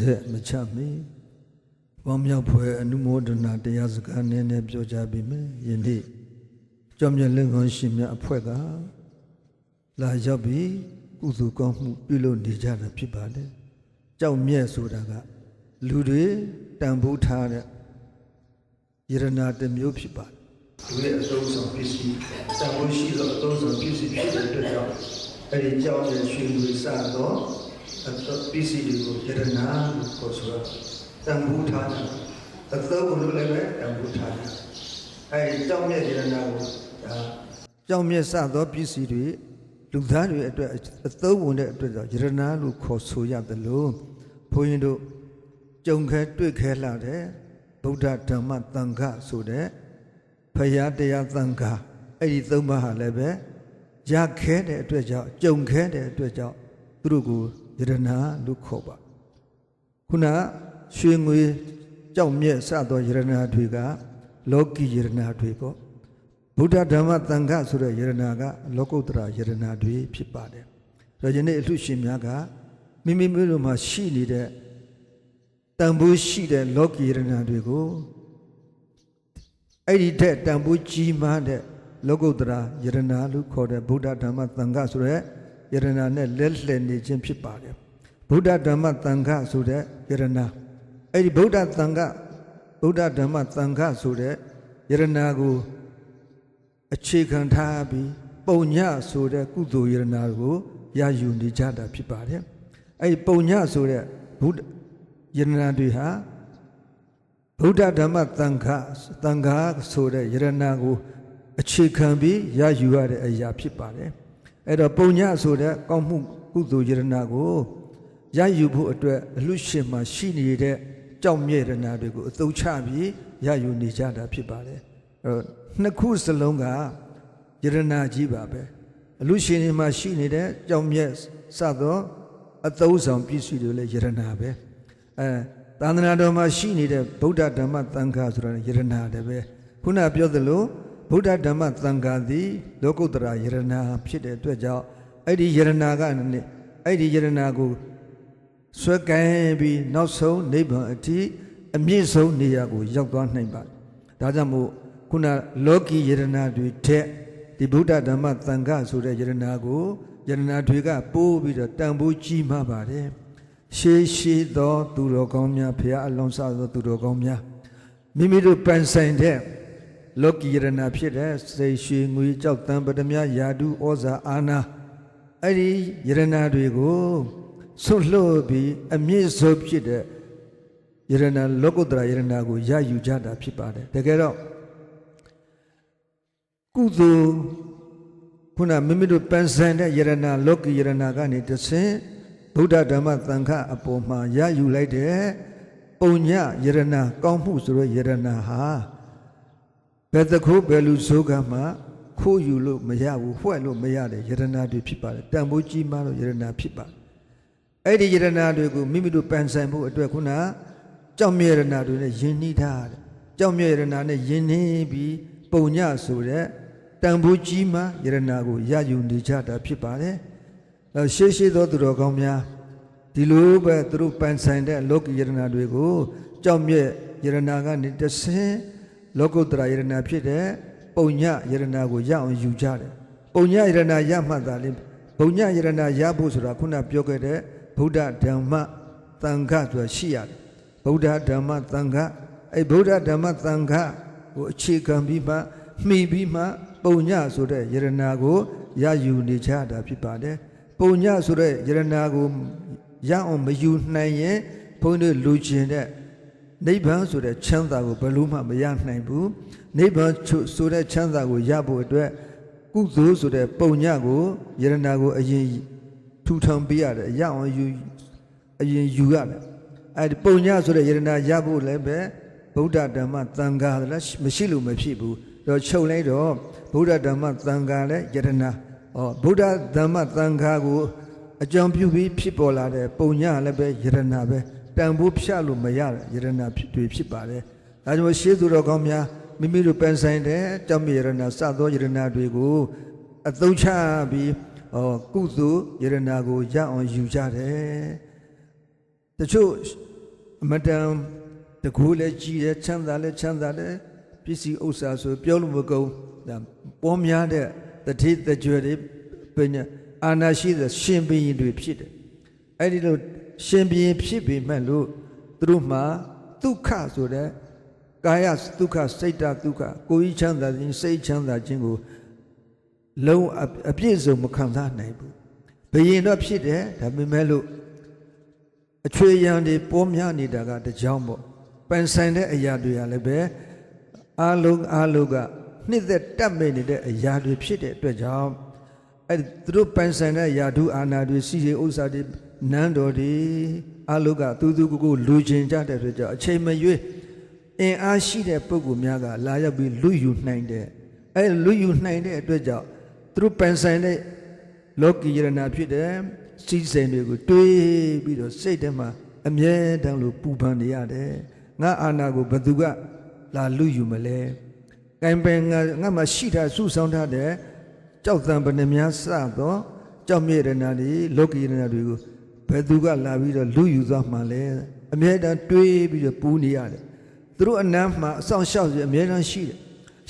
ဆက်မချမီပေါင်းမြောက်ဖွယ်အနုမောဒနာတရားစကားနည်းနည်းပြောကြပြီမယ်ယနေ့ကြောင့်မြတ်လင်ခွန်ရှင်မြတ်အဖွဲ့ကလာရောက်ပြီးကုသိုလ်ကောင်းမှုပြုလုပ်နေကြတာဖြစ်ပါလေကြောင့်မြတ်ဆိုတာကလူတွေတန်ဖိုးထားတဲ့ယရနာတစ်မျိုးဖြစ်ပါတယ်လူရဲ့အသုံးဆောင်ပစ္စည်းတန်ဖိုးရှိသောအသုံးဆောင်ပစ္စည်းဖြစ်တဲ့အတွက်ကြောင့်အဲဒီကြောင့်ရဲ့ရွှေလူစသော အသုံးပစ္စည်းတွေကိုယရနာလို့ခေါ်ဆိုတာတန်ဖိုးထားတယ်အသုံးလို့လည်းပဲတန်ဖိုးထားတယ်အဲဒီကြောင့်မြတ်ယရနာကိုဒါကြောင့်မြတ်စသောပစ္စည်းတွေလူသားတွေအတွက်အသုံးဝင်တဲ့အတွက်ကြောင့်ယရနာလို့ခေါ်ဆိုရတယ်လို့ဘုန်းကြီးတို့ကြုံခဲတွေ့ခဲလာတဲ့ဗုဒ္ဓဓမ္မသံဃဆိုတဲ့ဖရာတရားသံဃအဲ့ဒီသုံးပါးဟာလည်းပဲရခဲတဲ့အတွက်ကြောင့်ကြုံခဲတဲ့အတွက်ကြောင့်သူတို့ကို ယရနာလို့ခေါ်ပါခုနရွှေငွေကြောက်မြက်စသောယရနာတွေက လောကီယရနာတွေပေါ့ဗုဒ္ဓဓမ္မသံဃဆိုတဲ့ယရနာက လောကုတ္တရာယရနာတွေဖြစ်ပါတယ်ဒါကြောင့်ဒီနေ့အလှရှင်များကမိမိမျိုးတို့မှာရှိနေတဲ့တန်ဖိုးရှိတဲ့လောကီယရနာတွေကိုအဲ့ဒီထက်တန်ဖိုးကြီးမားတဲ့လောကုတ္တရာယရနာလို့ခေါ်တဲ့ဗုဒ္ဓဓမ္မသံဃဆိုတဲ့ ယရနာနဲ့လက်လှည့်နေခြင်းဖြစ်ပါတယ်ဗုဒ္ဓဓမ္မသံဃဆိုတဲ့ယရနာအဲ့ဒီဗုဒ္ဓသံဃဗုဒ္ဓဓမ္မသံဃဆိုတဲ့ယရနာကိုအခြေခံထားပြီးပုံညဆိုတဲ့ကုသိုလ်ယရနာကိုရယူနေကြတာဖြစ်ပါတယ်အဲ့ဒီပုံညဆိုတဲ့ဘုဒ္ဓယရနာတွေဟာဗုဒ္ဓဓမ္မသံဃသံဃာဆိုတဲ့ယရနာကိုအခြေခံပြီးရယူရတဲ့အရာဖြစ်ပါတယ် အဲ့တော့ပုံညဆိုတဲ့ကောင်းမှုကုသိုလ်ယရနာကိုရယူဖို့အတွက်အလှရှင်မှာရှိနေတဲ့ကြောက်မြဲရနာတွေကိုအသုံးချပြီးရယူနေကြတာဖြစ်ပါတယ်အဲ့တော့နှစ်ခုစလုံးကယရနာကြီးပါပဲအလှရှင်တွေမှာရှိနေတဲ့ကြောက်မြဲစသောအသုံးဆောင်ပစ္စည်းတွေလည်းယရနာပဲအဲသာသနာတော်မှာရှိနေတဲ့ဗုဒ္ဓဓမ္မသံဃာဆိုတာယရနာတယ်ပဲခုနပြောသလို ဗုဒ္ဓဓမ္မသံဃာသည်လောကုတ္တရာယရနာဖြစ်တဲ့အတွက်ကြောင့်အဲ့ဒီယရနာကနေအဲ့ဒီယရနာကိုဆွဲကင်ပြီးနောက်ဆုံးနိဗ္ဗာန်အထိအမြင့်ဆုံးနေရာကိုရောက်သွားနိုင်ပါတယ်ဒါကြောင့်မို့ခုနလောကီယရနာတွေထက်ဒီဗုဒ္ဓဓမ္မသံဃာဆိုတဲ့ယရနာကိုယရနာတွေကပိုးပြီးတော့တန်ဖိုးကြီးမားပါတယ်ရှေးရှေးသော သူတော်ကောင်းများဖရာအလုံးစုံသောသူတော်ကောင်းများမိမိတို့ပန်ဆိုင်တဲ့ လောကီယရနာဖြစ်တဲ့စိတ်ရွှေငွေကြောက်တံပဒမြယာတုဩဇာအာနာအဲ့ဒီယရနာတွေကိုဆွတ်လွတ်ပြီးအမြင့်ဆုံးဖြစ်တဲ့ယရနာလောကုတ္တရာယရနာကိုရယူကြတာဖြစ်ပါတယ်တကယ်တော့ကုသိုလ်ခုနမိမိတို့ပန်ဆန်တဲ့ယရနာလောကီယရနာကနေတဆင့်ဗုဒ္ဓဓမ္မသံဃအပေါ်မှာရယူလိုက်တဲ့ပုံညယရနာကောင်းမှုဆိုတဲ့ယရနာဟာ ဘယ်တခုဘယ်လူဆိုကမှခိုးယူလို့မရဘူးဖွဲ့လို့မရတဲ့ယရနာတွေဖြစ်ပါတယ်တန်ဖိုးကြီးမားလို့ယရနာဖြစ်ပါတယ်အဲ့ဒီယရနာတွေကိုမိမိတို့ပန်ဆန်ဖို့အတွက်ခုနကြောက်မြရနာတွေနဲ့ယဉ်နှီးထားတယ်ကြောက်မြရနာနဲ့ယဉ်နှီးပြီးပုံညဆိုတဲ့တန်ဖိုးကြီးမှယရနာကိုရယူနေကြတာဖြစ်ပါတယ်။အဲရှေးရှေးသောသူတော်ကောင်းများဒီလိုပဲသူတို့ပန်ဆိုင်တဲ့လောကီယရနာတွေကိုကြောက်မြဲယရနာကနေတဆင်း လောကုတ္တရာယရနာဖြစ်တဲ့ပုံညယရနာကိုရအောင်ယူကြတယ်။ပုံညယရနာရမှတ်တာလေပုံညယရနာရဖို့ဆိုတာခုနပြောခဲ့တဲ့ဗုဒ္ဓဓမ္မသံဃဆိုတာရှိရတယ်။ဗုဒ္ဓဓမ္မသံဃအဲဗုဒ္ဓဓမ္မသံဃကိုအခြေခံပြီးမှမှီပြီးမှပုံညဆိုတဲ့ယရနာကိုရယူနေကြတာဖြစ်ပါတယ်ပုံညဆိုတဲ့ယရနာကိုရအောင်မယူနိုင်ရင်ဘုန်းကြီးလူကျင်တဲ့ နိဗ္ဗာန်ဆိုတဲ့ချမ်းသာကိုဘယ်လို့မှမရနိုင်ဘူးနိဗ္ဗာန်ဆိုတဲ့ချမ်းသာကိုရဖို့အတွက်ကုသိုလ်ဆိုတဲ့ပုံညကိုယရနာကိုအရင်ထူထောင်ပေးရတယ်ရအောင်ယူအရင်ယူရတယ်အဲဒီပုံညဆိုတဲ့ယရနာရဖို့လည်းပဲဗုဒ္ဓဓမ္မသံဃာလည်းမရှိလို့မဖြစ်ဘူးတော့ချုပ်လိုက်တော့ဗုဒ္ဓဓမ္မသံဃာလည်းယရနာဩဗုဒ္ဓဓမ္မသံဃာကိုအကြောင်းပြုပြီးဖြစ်ပေါ်လာတဲ့ပုံညလည်းပဲယရနာပဲ တန်ဖိုးဖြတ်လို့မရတဲ့ယရနာတွေဖြစ်ပါတယ်ဒါကြောင့်ရှေးသူတော်ကောင်းများမိမိတို့ပန်ဆိုင်တဲ့တောင်းမြယရနာစသောယရနာတွေကိုအသုံးချပြီးဩကုသိုလ်ယရနာကိုရအောင်ယူကြတယ်တချို့အမတန်တကူလည်းကြီးတယ်ချမ်းသာလည်းချမ်းသာတယ်ပစ္စည်းဥစ္စာဆိုပြောလို့မကုန်ဒါပေါ်များတဲ့တတိတကြွတွေပညာအာနာရှိတဲ့ရှင်ဘုရင်တွေဖြစ်တယ်အဲ့ဒီလို ရှင်ဘုရင်ဖြစ်ပေမဲ့လို့သူတို့မှာဒုက္ခဆိုတဲ့ကာယဒုက္ခစိတ်တဒုက္ခကိုယ်ကြီးချမ်းသာခြင်းစိတ်ချမ်းသာခြင်းကိုလုံးအအပြည့်စုံမခံစားနိုင်ဘူးဘုရင်တော့ဖြစ်တယ်ဒါပေမဲ့လို့အချွေရံတွေပေါ်များနေတာကတကြောင်ပေါ့ပန်ဆိုင်တဲ့အရာတွေကလည်းပဲအာလုံးအာလုံးကနှစ်သက်တက်မဲ့နေတဲ့အရာတွေဖြစ်တဲ့အတွက်ကြောင့်အဲ့ဒီသူတို့ပန်ဆိုင်တဲ့ယာဓုအာနာတွေစီစီဥစ္စာတွေ နန်းတော်တွေအာလုံးကသူသူကိုကိုလူချင်းကြတဲ့အတွက်ကြောင့်အချိန်မရွေးအင်အားရှိတဲ့ပုဂ္ဂိုလ်များကလာရောက်ပြီးလူယူနိုင်တဲ့အဲ့လူယူနိုင်တဲ့အတွက်ကြောင့်သူတို့ပန်ဆိုင်တဲ့လောကီယရနာဖြစ်တဲ့စီစဉ်တွေကိုတွေးပြီးတော့စိတ်ထဲမှာအမြဲတမ်းလို့ပူပန်နေရတယ်ငါအာနာကိုဘသူကလာလူယူမလဲကင်ပင်ငါငါမှရှိတာစုဆောင်ထားတဲ့ကြောက်တံပဏများစတော့ကြောက်မြေရနာတွေလောကီယရနာတွေကို ဘယ်သူကလာပြီးတော့လူယူသွားမှလဲအမြဲတမ်းတွေးပြီးတော့ပူနေရတယ်သူတို့အနမ်းမှာအဆောင်ရှောက်စီအမြဲတမ်းရှိတယ်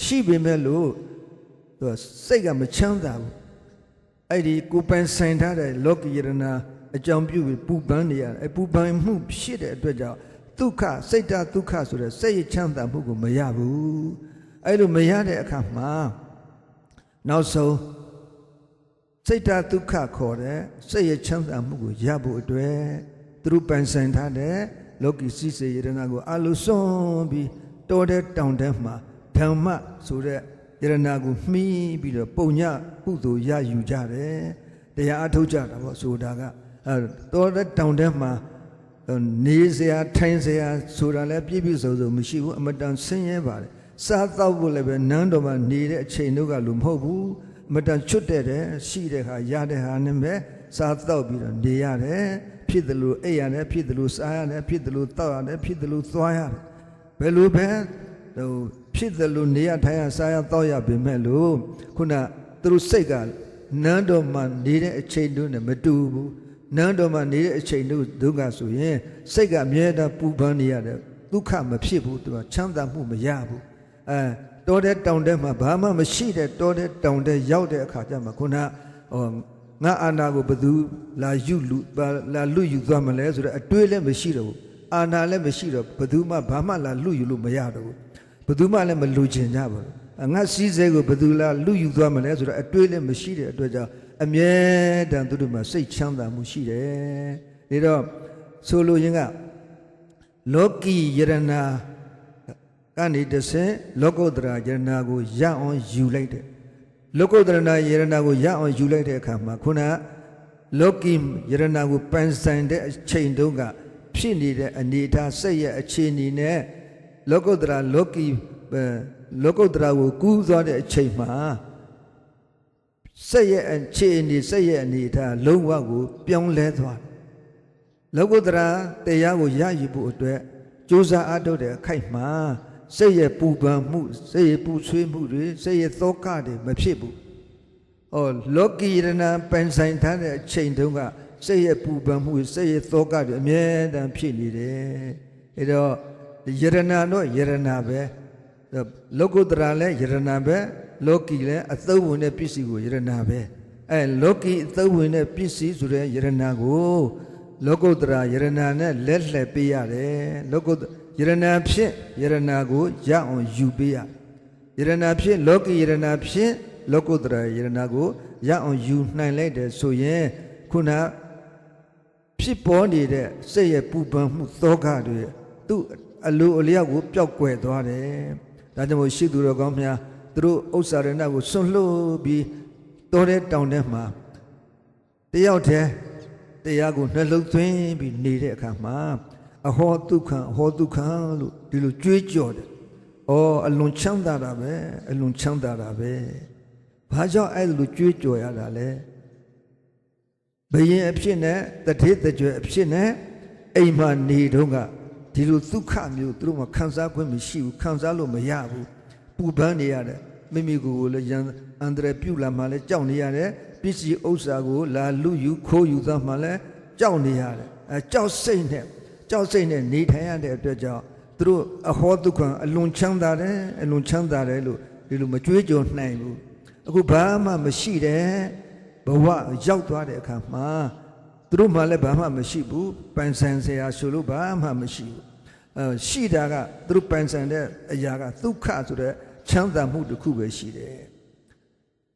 ရှိပေမဲ့လို့သူကစိတ်ကမချမ်းသာဘူးအဲ့ဒီကိုပန်ဆိုင်ထားတဲ့လောကီယရနာအကြောင်းပြုပြီးပူပန်နေရတယ်အပူပန်မှုဖြစ်တဲ့အတွက်ကြောင့်ဒုက္ခစိတ်တဒုက္ခဆိုတဲ့စိတ်ရချမ်းသာမှုကိုမရဘူးအဲ့လိုမရတဲ့အခါမှာနောက်ဆုံး စိတ်တဒုက္ခခေါ်တဲ့စိတ်ရချမ်းသာမှုကိုရဖို့အတွက်သူတို့ပန်ဆိုင်ထားတဲ့လောကီစိစေယရနာကိုအလိုစွန့်ပြီးတောတဲ့တောင်တဲ့မှာဓမ္မဆိုတဲ့ယရနာကိုမှီးပြီးတော့ပုံညကုသိုလ်ရယူကြတယ်တရားအထုတ်ကြတာပေါ့ဆိုတာကအဲတော်တဲ့တောင်ထဲမှာနေစရာထိုင်စရာဆိုတာလည်းပြည့်ပြည့်စုံစုံမရှိဘူးအမတန်ဆင်းရဲပါတယ်စားတော့ဖို့လည်းပဲနန်းတော်မှာနေတဲ့အချိန်တို့ကလူမဟုတ်ဘူးအ မတန်ချွတ်တဲ့တဲ့ရှိတဲ့ခါရတဲ့ဟာနဲ့ပဲစားတော့ပြီးတော့နေရတယ်ဖြစ်တယ်လို့အိပ်ရတယ်ဖြစ်တယ်လို့စားရတယ်ဖြစ်တယ်လို့တောက်ရတယ်ဖြစ်တယ်လို့သွားရတယ်ဘယ်လိုပဲဟိုဖြစ်တယ်လို့နေရထိုင်ရစားရတောက်ရပေမဲ့လို့ခုနသူတို့စိတ်ကနန်းတော်မှာနေတဲ့အချိန်တို့နဲ့မတူဘူးနန်းတော်မှာနေတဲ့အချိန်တို့ဒုက္ခဆိုရင်စိတ်ကအမြဲတမ်းပူပန်နေရတယ်ဒုက္ခမဖြစ်ဘူးသူကချမ်းသာမှုမရဘူးအဲ တောတဲ့တောင်တဲ့မှာဘာမှမရှိတဲ့တောတဲ့တောင်တဲ့ရောက်တဲ့အခါကျမှခုနဟောငါအာနာကိုဘယ်သူလာယူလူလာလူယူသွားမလဲဆိုတော့အတွေးလည်းမရှိတော့ဘူးအာနာလည်းမရှိတော့ဘယ်သူမှဘာမှလာလူယူလို့မရတော့ဘူးဘယ်သူမှလည်းမလူချင်ကြပါဘူးငါစည်းစိမ်ကိုဘယ်သူလာလူယူသွားမလဲဆိုတော့အတွေးလည်းမရှိတဲ့အတွက်ကြောင့်အမြဲတမ်းသူတို့မှာစိတ်ချမ်းသာမှုရှိတယ်ဒါတော့ဆိုလိုရင်းကလောကီယရနာ ကနေတဆင့်လောကုတ္တရာယရနာကိုရအောင်ယူလိုက်တယ်လောကုတ္တရာယရနာကိုရအောင်ယူလိုက်တဲ့အခါမှာခုနလောကီယရနာကိုပန်ဆိုင်တဲ့အချိန်တုန်းကဖြစ်နေတဲ့အနေအထားစိတ်ရဲ့အခြေအနေနဲ့လောကုတ္တရာလောကီလောကုတ္တရာကိုကူးသွားတဲ့အချိန်မှာစိတ်ရဲ့အခြေအနေစိတ်ရဲ့အနေအထားလုံးဝကို ပြောင်းလဲသွားတယ်လောကုတ္တရာတရားကိုရယူဖို့အတွက်ကြိုးစားအားထုတ်တဲ့အခိုက်မှာ စိတ်ရဲ့ပူပန်မှုစိတ်ရဲ့ပူဆွေးမှုတွေစိတ်ရဲ့သောကတွေမဖြစ်ဘူး။အော်လောကီရဏပန်ဆိုင်ထားတဲ့အချိန်တုန်းကစိတ်ရဲ့ပူပန်မှုစိတ်ရဲ့သောကတွေအမြဲတမ်းဖြစ်နေတယ်။အဲတော့ယရဏတော့ယရဏပဲလောကုတ္တရာလည်းယရဏပဲလောကီလည်းအသုဝင်တဲ့ပစ္စည်းကိုယရဏပဲအဲလောကီအသုဝင်တဲ့ပစ္စည်းဆိုတဲ့ယရဏကိုလောကုတ္တရာယရဏနဲ့လက်လှည့်ပေးရတယ်လောကုတ္တ ယရဏဖြစ်ယရဏကိုရအောင်ယူပေးရယရဏဖြစ်လောကီယရဏဖြစ်လောကုတ္တရာယရဏကိုရအောင်ယူနိုင်လိုက်တယ်ဆိုရင်ခုနဖြစ်ပေါ်နေတဲ့စိတ်ရဲ့ပူပန်မှုသောကတွေသူ့အလိုအလျောက်ကိုပျောက်ကွယ်သွားတယ်ဒါကြောင့်မို့ရှိသူတော်ကောင်းများသူတို့ဥစ္စာရဏကိုစွန့်လွတ်ပြီးတောတဲ့တောင်ထဲမှာတယောက်တည်းတရားကိုနှလုံးသွင်းပြီးနေတဲ့အခါမှာ အဟောဒုက္ခအဟောဒုက္ခလို့ဒီလိုကြွေးကြော်တယ်။အော်အလွန်ချမ်းသာတာပဲအလွန်ချမ်းသာတာပဲ။ဘာကြောင့်အဲ့လိုကြွေးကြော်ရတာလဲ။ဘယင်အဖြစ်နဲ့တတိတကြွအဖြစ်နဲ့အိမ်မှာနေတော့ကဒီလိုဒုက္ခမျိုးသူတို့မှခံစားခွင့်မရှိဘူးခံစားလို့မရဘူးပူပန်းနေရတယ်မိမိကိုယ်ကိုလည်းရန်အန္တရာယ်ပြုလာမှလည်းကြောက်နေရတယ်ပစ္စည်းဥစ္စာကိုလာလူယူခိုးယူသွားမှလည်းကြောက်နေရတယ်အဲကြောက်စိတ်နဲ့ ကြောက်စိတ်နဲ့နေထိုင်ရတဲ့အတွက်ကြောင့်သူတို့အဟောဒုက္ခအလွန်ချမ်းသာတယ်အလွန်ချမ်းသာတယ်လို့ဒီလိုမကြွေးကြော်နိုင်ဘူးအခုဘာမှမရှိတဲ့ဘဝရောက်သွားတဲ့အခါမှာသူတို့မှလည်းဘာမှမရှိဘူးပန်ဆန်ဆရာဆိုလို့ဘာမှမရှိဘူးအဲရှိတာကသူတို့ပန်ဆန်တဲ့အရာကဒုက္ခဆိုတဲ့ချမ်းသာမှုတစ်ခုပဲရှိတယ်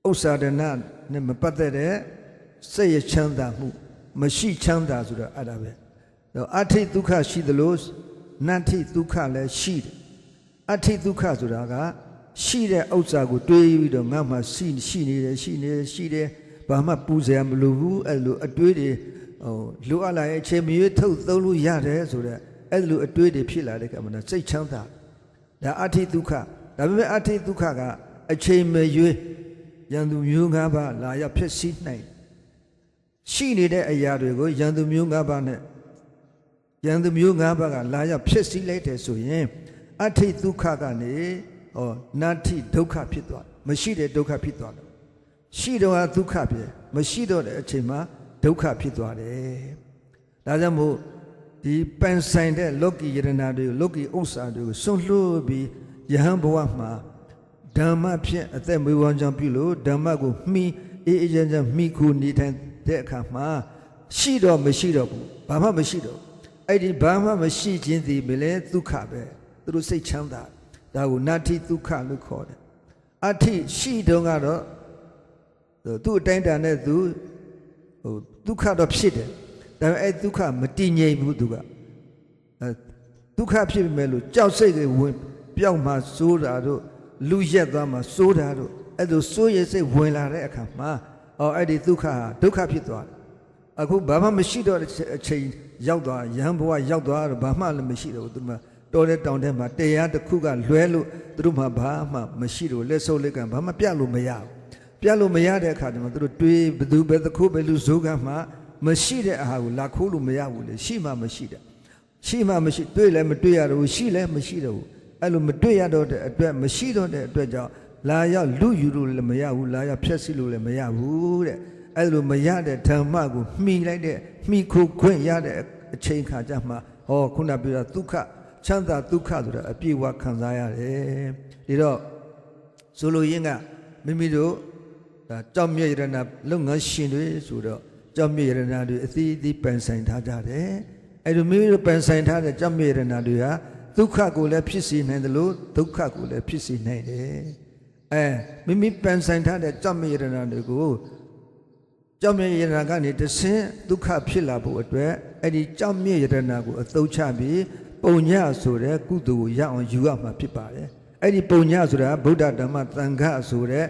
ဥစ္စာဒနာနဲ့မပတ်သက်တဲ့စိတ်ရချမ်းသာမှုမရှိချမ်းသာဆိုတော့အဲ့ဒါပဲ အဋ္ဌိဒုက္ခရှိသလိုနတ္ထိဒုက္ခလည်းရှိတယ်အဋ္ဌိဒုက္ခဆိုတာကရှိတဲ့ဥစ္စာကိုတွေးပြီးတော့ငါမှရှိရှိနေတယ်ရှိနေတယ်ရှိတယ်ဘာမှပူစရာမလိုဘူးအဲ့လိုအတွေးတွေဟိုလိုအပ်လာရဲ့အချိန်မရွေးထုတ်သုံးလို့ရတယ်ဆိုတော့အဲ့လိုအတွေးတွေဖြစ်လာတဲ့ကမ္မနာစိတ်ချမ်းသာဒါအဋ္ဌိဒုက္ခဒါပေမဲ့အဋ္ဌိဒုက္ခကအချိန်မရွေးရန်သူမျိုးငါးပါးလာရောက်ဖြစ်စီနိုင်ရှိနေတဲ့အရာတွေကိုရန်သူမျိုးငါးပါးနဲ့ ရန်သူမျိုးငါးပါးကလာရောက်ဖြစ်စီလိုက်တယ်ဆိုရင်အဋ္ဌိဒုက္ခကနေဟောနာထိဒုက္ခဖြစ်သွားမရှိတဲ့ဒုက္ခဖြစ်သွားတယ်ရှိတော့ဒုက္ခပဲမရှိတော့တဲ့အချိန်မှာဒုက္ခဖြစ်သွားတယ်ဒါကြောင့်မို့ဒီပန်ဆိုင်တဲ့လောကီယရနာတွေလောကီဥစ္စာတွေကိုစွန့်လွတ်ပြီးယဟန်ဘဝမှာဓမ္မဖြင့်အသက်မွေးဝမ်းကြောင်းပြုလို့ဓမ္မကိုမှီအေးအေးချမ်းချမ်းမှီခိုနေထိုင်တဲ့အခါမှာရှိတော့မရှိတော့ဘူးဘာမှမရှိတော့ အဲ့ဒီဘာမှမရှိခြင်းဒီပဲလေဒုက္ခပဲသူတို့စိတ်ချမ်းသာဒါကိုနာတိဒုက္ခလို့ခေါ်တယ်အဋ္ဌိရှိတုန်းကတော့သူ့အတိုင်းတန်တဲ့သူဟိုဒုက္ခတော့ဖြစ်တယ်ဒါပေမဲ့အဲ့ဒုက္ခမတည်ငြိမ်ဘူးသူကအဲဒုက္ခဖြစ်ပေမဲ့လို့ကြောက်စိတ်တွေဝင်ပျောက်မှစိုးတာတို့လူရက်သွားမှစိုးတာတို့အဲ့လိုစိုးရစိတ်ဝင်လာတဲ့အခါမှာအော်အဲ့ဒီဒုက္ခဟာဒုက္ခဖြစ်သွားတယ်အခုဘာမှမရှိတော့တဲ့အချိန် ရောက်သွားရဟန်းဘဝရောက်သွားတော့ဘာမှလည်းမရှိတော့ဘူးသူမှတော်တဲ့တောင်ထဲမှာတရားတစ်ခုကလွဲလို့သူတို့မှဘာမှမရှိတော့လက်ဆုပ်လက်ကဘာမှပြလို့မရဘူးပြလို့မရတဲ့အခါကျမှသူတို့တွေးဘသူပဲသခိုးပဲလူဇိုးကမှမရှိတဲ့အဟာကိုလာခိုးလို့မရဘူးလေရှိမှမရှိတဲ့ရှိမှမရှိတွေးလည်းမတွေးရတော့ဘူးရှိလည်းမရှိတော့ဘူးအဲ့လိုမတွေ့ရတော့တဲ့အတွက်မရှိတော့တဲ့အတွက်ကြောင့်လာရောက်လူယူလို့လည်းမရဘူးလာရောက်ဖြက်စီလို့လည်းမရဘူးတဲ့ အဲ့လိုမရတဲ့ဓမ္မကိုမှီလိုက်တဲ့မှီခိုခွင့်ရတဲ့အချိန်ခါကျမှဟောခုနပြောတာဒုက္ခချမ်းသာဒုက္ခဆိုတာအပြည့်အဝခံစားရတယ်ဒီတော့ဆိုလိုရင်းကမိမိတို့ဒါကြောက်မြရဏလုပ်ငန်းရှင်တွေဆိုတော့ကြောက်မြရဏတွေအသီးသီးပန်ဆိုင်ထားကြတယ်အဲ့လိုမိမိတို့ပန်ဆိုင်ထားတဲ့ကြောက်မြရဏတွေဟာဒုက္ခကိုလည်းဖြစ်စေနိုင်တယ်လို့ဒုက္ခကိုလည်းဖြစ်စေနိုင်တယ်အဲမိမိပန်ဆိုင်ထားတဲ့ကြောက်မြရဏတွေကို ကြောက်မြရဏကနေတဆင်းဒုက္ခဖြစ်လာဖို့အတွက်အဲ့ဒီကြောက်မြရဏကိုအသုံးချပြီးပုံညဆိုတဲ့ကုသိုလ်ကိုရအောင်ယူရမှာဖြစ်ပါတယ်အဲ့ဒီပုံညဆိုတာဗုဒ္ဓဓမ္မသံဃဆိုတဲ့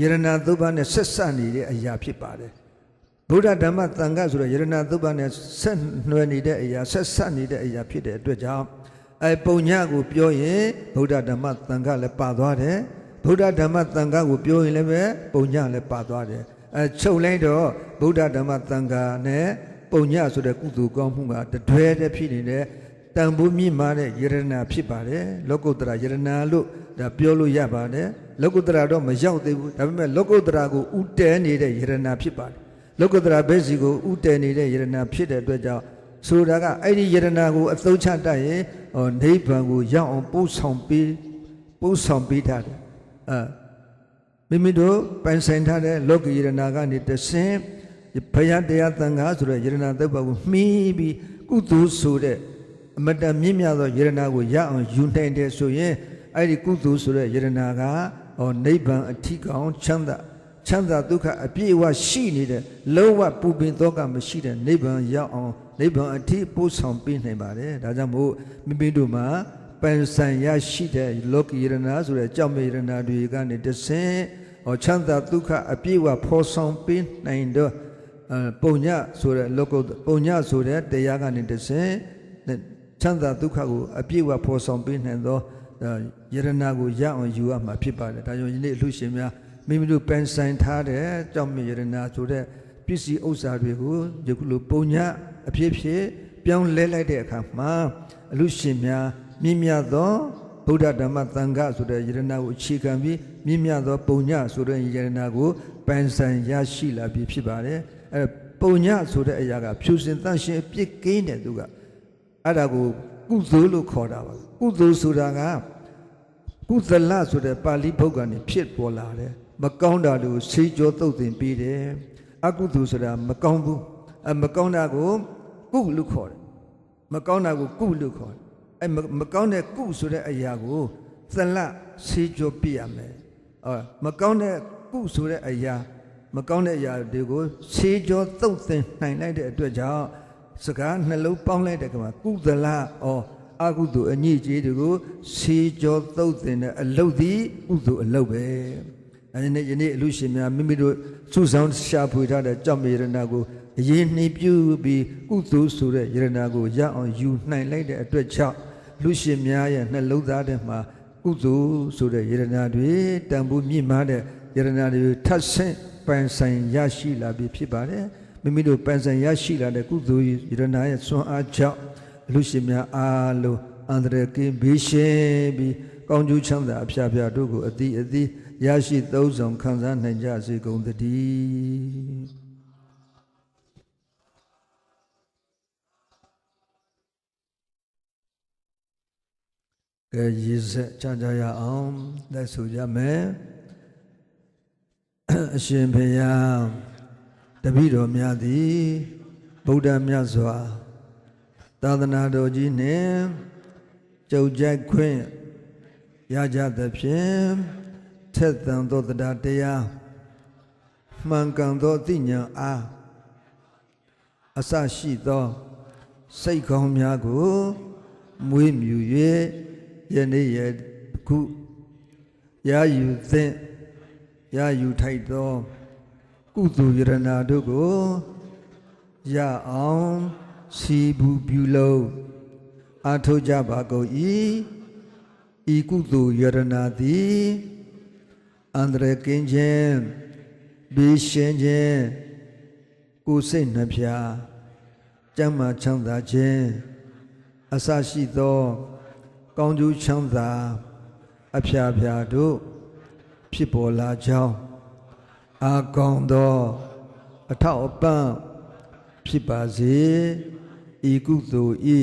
ယရဏသုဘနဲ့ဆက်ဆက်နေတဲ့အရာဖြစ်ပါတယ်ဗုဒ္ဓဓမ္မသံဃဆိုတဲ့ယရဏသုဘနဲ့ဆက်နွယ်နေတဲ့အရာဆက်ဆက်နေတဲ့အရာဖြစ်တဲ့အတွက်ကြောင့်အဲပုံညကိုပြောရင်ဗုဒ္ဓဓမ္မသံဃလည်းပါသွားတယ်ဗုဒ္ဓဓမ္မသံဃကိုပြောရင်လည်းပဲပုံညလည်းပါသွားတယ် အဲချုပ်လိုက်တော့ဗုဒ္ဓဓမ္မသံဃနဲ့ပုံညဆိုတဲ့ကုသိုလ်ကောင်းမှုကတတွဲတည်းဖြစ်နေတဲ့တန်ဖိုးမြင့်မားတဲ့ယရဏဖြစ်ပါတယ်လောကုတ္တရာယရဏလို့ဒါပြောလို့ရပါတယ်လောကုတ္တရာတော့မရောက်သေးဘူးဒါပေမဲ့လောကုတ္တရာကိုဥတဲနေတဲ့ယရဏဖြစ်ပါတယ်လောကုတ္တရာဘက်စီကိုဥတဲနေတဲ့ယရဏဖြစ်တဲ့အတွက်ကြောင့်ဆိုတာကအဲ့ဒီယရဏကိုအသုံးချတတ်ရင်ဟောနိဗ္ဗာန်ကိုရောက်အောင်ပို့ဆောင်ပေးပို့ဆောင်ပေးထားတယ်အဲ မိမိတို့ပိုင်ဆိုင်ထားတဲ့လောကီယရဏကနေတဆင်းဘုရားတရားသံဃာဆိုတဲ့ယရဏသုတ်ပါကိုမှီးပြီးကုသိုလ်ဆိုတဲ့အမတန်မြင့်မြတ်သောယရဏကိုရအောင်ယူနိုင်တယ်ဆိုရင်အဲ့ဒီကုသိုလ်ဆိုတဲ့ယရဏကဟောနိဗ္ဗာန်အထီကောင်ချမ်းသာချမ်းသာဒုက္ခအပြည့်အဝရှိနေတဲ့လုံးဝပူပင်သောကမရှိတဲ့နိဗ္ဗာန်ရောက်အောင်နိဗ္ဗာန်အထီပို့ဆောင်ပေးနိုင်ပါတယ်ဒါကြောင့်မို့မိမိတို့မှာပန်ဆန်ရရှိတဲ့လောကီယရဏဆိုတဲ့ကြောင့်မေယရဏတွေကနေတဆင်း ဟောချမ်းသာဒုက္ခအပြည့်အဝဖော်ဆောင်ပေးနိုင်တော့ပုံညဆိုတဲ့လောကုပုံညဆိုတဲ့တရားကနေတဆင်းချမ်းသာဒုက္ခကိုအပြည့်အဝဖော်ဆောင်ပေးနိုင်သောယရနာကိုရအောင်ယူရမှာဖြစ်ပါတယ်ဒါကြောင့်ယနေ့အလှရှင်များမိမိတို့ပန်ဆိုင်ထားတဲ့ကြောင့်မြယရနာဆိုတဲ့ပစ္စည်းဥစ္စာတွေကိုယခုလိုပုံညအဖြစ်ဖြစ်ပြောင်းလဲလိုက်တဲ့အခါမှာအလှရှင်များမြင့်မြတ်သော ဗုဒ္ဓဓမ္မသံဃဆိုတဲ့ယရနာကိုအခြေခံပြီးမြင့်မြတ်သောပုံညဆိုတဲ့ယရနာကိုပန်ဆိုင်ရရှိလာပြီဖြစ်ပါတယ်အဲပုံညဆိုတဲ့အရာကဖြူစင်တန့်ရှင်းအပြစ်ကင်းတဲ့သူကအဲ့ဒါကိုကုသိုလ်လို့ခေါ်တာပါကုသိုလ်ဆိုတာကကုသလဆိုတဲ့ပါဠိဘုတ်ကနေဖြစ်ပေါ်လာတယ်မကောင်းတာတွေကိုဆေးကြောသုတ်သင်ပေးတယ်အကုသိုလ်ဆိုတာမကောင်းဘူးအမကောင်းတာကိုကုလို့ခေါ်တယ်မကောင်းတာကိုကုလို့ခေါ်တယ် အဲမမကောင်းတဲ့ကုဆိုတဲ့အရာကိုသလဆေးကြောပြရမယ်အော်မကောင်းတဲ့ကုဆိုတဲ့အရာမကောင်းတဲ့အရာတွေကိုဆေးကြောသုတ်သင်နိုင်လိုက်တဲ့အတွက်ကြောင့်စကားနှလုံးပေါင်းလိုက်တဲ့ကမှာကုသလဩအကုသိုလ်အညစ်အကြေးတွေကိုဆေးကြောသုတ်သင်တဲ့အလုတ်သည်ကုသိုလ်အလုတ်ပဲအဲဒီနေ့ယနေ့အလူရှင်များမိမိတို့စုဆောင်ရှာဖွေထားတဲ့ကြောင့်မေရဏကိုအရင်နှိပ်ပြုပြီးကုသိုလ်ဆိုတဲ့ယရဏကိုရအောင်ယူနိုင်လိုက်တဲ့အတွက်ကြောင့် လူရှင်များရဲ့နှလုံးသားထဲမှာကုသိုလ်ဆိုတဲ့ယရဏတွေတန်ဖိုးမြင့်မားတဲ့ယရဏတွေထပ်ဆင့်ပန်ဆိုင်ရရှိလာပြီဖြစ်ပါတယ်မိမိတို့ပန်ဆိုင်ရရှိလာတဲ့ကုသိုလ်ယရဏရဲ့ဆွမ်းအားကြောင့်လူရှင်များအားလုံးအန္တရာယ်ကင်းဘေးရှင်းပြီးကောင်းကျိုးချမ်းသာအဖျားဖျားတို့ကိုအတိအသီးရရှိသုံးဆောင်ခံစားနိုင်ကြစေကုန်သတည်း ကဲရည်စက်ကြကြရအောင်လက်ဆိုကြမယ်အရှင်ဖေယတပည့်တော်များသည်ဗုဒ္ဓမြတ်စွာသာသနာတော်ကြီးနှင့်ကြုတ်ကြိုက်ခွင့်ရကြသဖြင့်ထက်သန်သောတရားတရားမှန်ကန်သောအသိဉာဏ်အားအစရှိသော စိတ်ကောင်းများကိုမွေးမြူ၍ ယနေ့ယခုရာယူသင့်ရာယူထိုက်သော ကုသိုလ်ယရနာတို့ကိုရအောင်စီဘူးပြုလို့အထောက်ကြပါကုန်၏ဤကုသိုလ်ယရနာသည်အန္တရာယ်ကင်းခြင်းဘေးရှင်းခြင်းကိုယ်စိတ်နှပြကျမ်းမာချမ်းသာခြင်းအစရှိသော ကောင်းကျိုးချမ်းသာအဖျားဖျားတို့ဖြစ်ပေါ်လာကြောင်းအာကောင်းသောအထောက်အပံ့ဖြစ်ပါစေဤကုသိုလ်ဤ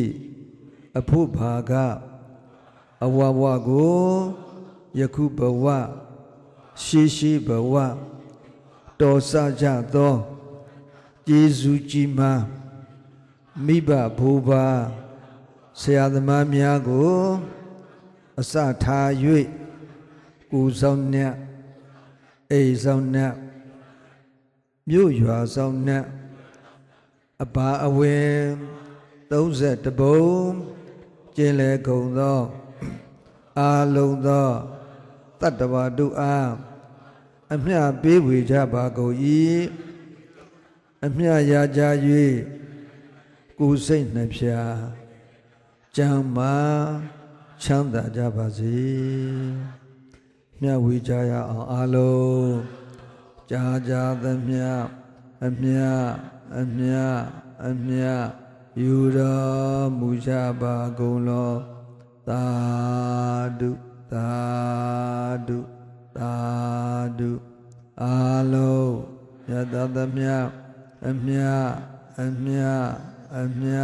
အဖို့ဘာကအဝဝကိုယခုဘဝရှိရှိဘဝတော်စကြသောကျေးဇူးကြီးမားမိဘဘိုးဘာ ဆရာသမားများကိုအစထား၍ကိုယ်ဆောင်နှင့်အိမ်ဆောင်နှင့်မြို့ရွာဆောင်နှင့်အပါအဝင်30ဘုံကျင်လေကုန်သောအာလုံသောတတ္တဝါတို့အားအမျှပေးဝေကြပါကုန်၏အမျှရာကြ၍ကိုယ်စိတ်နှဖျား ကျမ်းမာချမ်းသာကြပါစေမျှဝေကြရအောင်အာလုံးကြာကြာသမျှအမျှအမျှအမျှယူတော်မူကြပါကုန်လောသာဓုသာဓုသာဓုအာလုံးယတသမျှအမျှအမျှအမျှ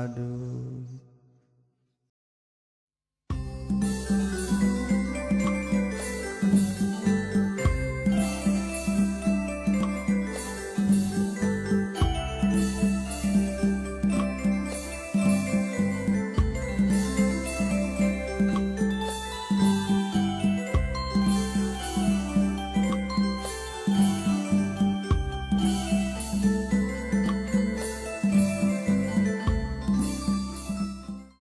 ဓု